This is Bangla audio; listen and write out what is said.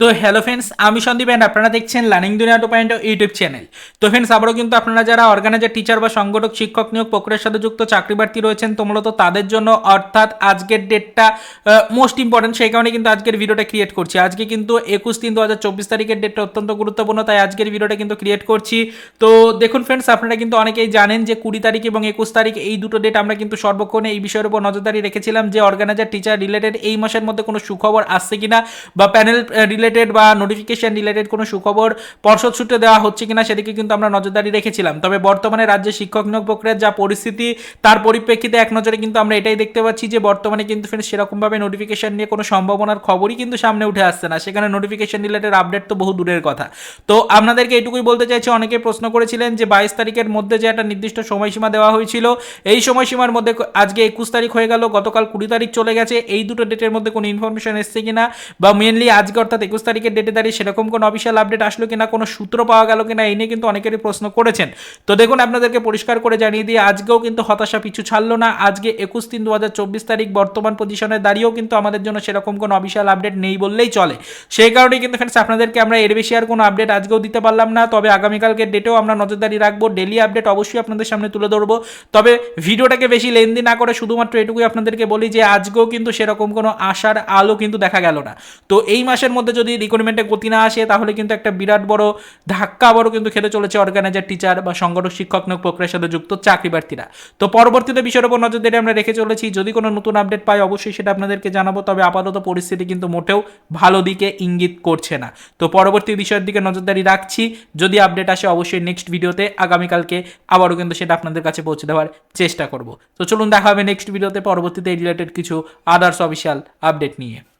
তো হ্যালো ফ্রেন্ডস আমি সন্দীপ অ্যান্ড আপনারা দেখছেন learning Duniya two point YouTube channel তো ফ্রেন্ডস আবারও কিন্তু আপনারা যারা অর্গানাইজার টিচার বা সংগঠক, শিক্ষক নিয়োগ প্রক্রিয়ার সাথে যুক্ত, চাকরি প্রার্থী রয়েছেন, তো মূলত তাদের জন্য অর্থাৎ আজকের ডেটটা মোস্ট ইম্পর্টেন্ট সেই কারণে কিন্তু আজকের ভিডিওটা ক্রিয়েট করছি। আজকে কিন্তু একুশ তিন দু হাজার চব্বিশ তারিখের ডেটটা অত্যন্ত গুরুত্বপূর্ণ, তাই আজকের ভিডিওটা কিন্তু ক্রিয়েট করছি। তো দেখুন ফ্রেন্ডস আপনারা কিন্তু অনেকেই জানেন যে কুড়ি তারিখ এবং একুশ তারিখ এই দুটো ডেট আমরা কিন্তু সর্বক্ষণে এই বিষয়ের উপর নজরদারি রেখেছিলাম যে অর্গানাইজার টিচার রিলেটেড এই মাসের মধ্যে কোনো সুখবর আসছে কিনা বা প্যানেল রিলেটেড বা নোটিফিকেশন রিলেটেড কোনো সুখবর পর্ষদ সূত্রে দেওয়া হচ্ছে কিনা সেদিকে কিন্তু আমরা নজরদারি রেখেছিলাম। তবে বর্তমানে রাজ্যে শিক্ষক নিয়োগ প্রক্রিয়ার যা পরিস্থিতি, তার পরিপ্রেক্ষিতে এক নজরে কিন্তু আমরা এটাই দেখতে পাচ্ছি যে বর্তমানে কিন্তু ফ্রেন্ডস সেরকমভাবে নোটিফিকেশন নিয়ে কোনো সম্ভাবনার খবরই কিন্তু সামনে উঠে আসছে না। সেখানে নোটিফিকেশন রিলেটেড আপডেট তো বহু দূরের কথা। তো আপনাদেরকে এটুকুই বলতে চাইছি, অনেকে প্রশ্ন করেছিলেন যে বাইশ তারিখের মধ্যে যে একটা নির্দিষ্ট সময়সীমা দেওয়া হয়েছিল, এই সময়সীমার মধ্যে আজকে একুশ তারিখ হয়ে গেল, গতকাল কুড়ি তারিখ চলে গেছে, এই দুটো ডেটের মধ্যে কোনো ইনফরমেশন এসছে কিনা? বা মেনলি আজকে অর্থাৎ একুশ তারিখের ডেটে দাঁড়িয়ে সেরকম কোনো অফিসিয়াল আপডেট আসলো কিনা, কোনো সূত্র পাওয়া গেল কিনা, এই নিয়ে কিন্তু অনেকেরই প্রশ্ন করেছেন। তো দেখুন, আপনাদেরকে পরিষ্কার করে জানিয়ে দিয়ে আজকেও কিন্তু হতাশা পিছু ছাড়লো না। আজকে একুশ তিন দু তারিখ বর্তমান পজিশনে দাঁড়িয়েও কিন্তু আমাদের জন্য সেরকম কোনো অফিসিয়াল আপডেট নেই বললেই চলে। সেই কারণেই কিন্তু ফ্রেন্ডস আপনাদেরকে আমরা এর বেশি আর কোনো আপডেট আজকেও দিতে পারলাম না। তবে আগামীকালকে ডেটেও আমরা নজরদারি রাখব। ডেলি আপডেট অবশ্যই আপনাদের সামনে তুলে ধরবো। তবে ভিডিওটাকে বেশি লেন্দি না করে শুধুমাত্র এটুকুই আপনাদেরকে বলি যে, আজকেও কিন্তু সেরকম কোনো আশার আলো কিন্তু দেখা গেল না। তো এই মাসের মধ্যে যদি রিক্রুটমেন্টে গতি না আসে, তাহলে কিন্তু একটা বিরাট বড় ধাক্কা আবারও কিন্তু খেতে চলেছে অর্গানাইজার টিচার বা সংগঠক, শিক্ষক নিয়োগ প্রক্রিয়ার সাথে যুক্ত চাকরি প্রার্থীরা। তো পরবর্তীতে বিষয়ের উপর নজর দিয়ে আমরা রেখে চলেছি। যদি কোনো নতুন আপডেট পাই, অবশ্যই সেটা আপনাদেরকে জানাব। তবে আপাতত পরিস্থিতি কিন্তু মোটেও ভালো দিকে ইঙ্গিত করছে না। তো পরবর্তী বিষয়ের দিকে নজরদারি রাখছি। যদি আপডেট আসে, অবশ্যই নেক্সট ভিডিওতে আগামীকালকে আবারও কিন্তু সেটা আপনাদের কাছে পৌঁছে দেওয়ার চেষ্টা করব। তো চলুন দেখা হবে নেক্সট ভিডিওতে পরবর্তীতে রিলেটেড কিছু আদার্স অফিসিয়াল আপডেট নিয়ে।